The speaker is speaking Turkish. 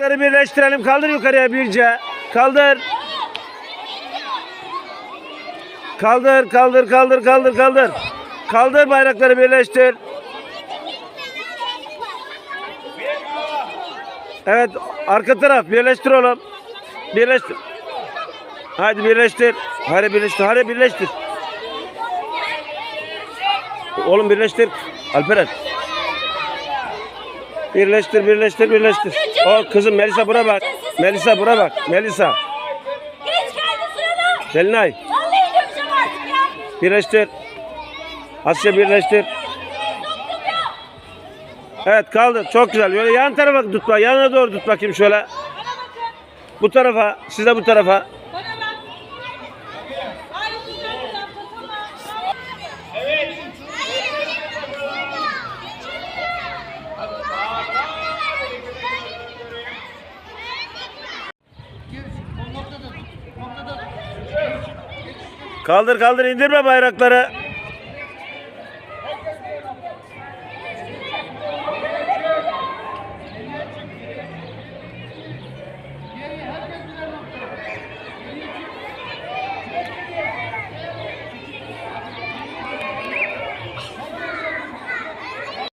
Bayrakları birleştirelim. Kaldır yukarıya birce. Kaldır. Kaldır, kaldır, kaldır, kaldır, kaldır. Kaldır bayrakları birleştir. Evet, arka taraf birleştir oğlum. Birleştir. Hadi birleştir. Hadi birleştir. Hadi birleştir. Oğlum birleştir. Alperen. Birleştir, birleştir, birleştir. O kızım Melisa buna bak. Melisa buna bak. Melisa. Geç geldi sırada. Selinay. Vallahi döveceğim artık ya. Birleştir. Asya birleştir. Evet kaldı. Çok güzel. Böyle yan tarafa tut bak. Yanına doğru tut bakayım şöyle. Bu tarafa. Siz de bu tarafa. Kaldır kaldır indirme bayrakları.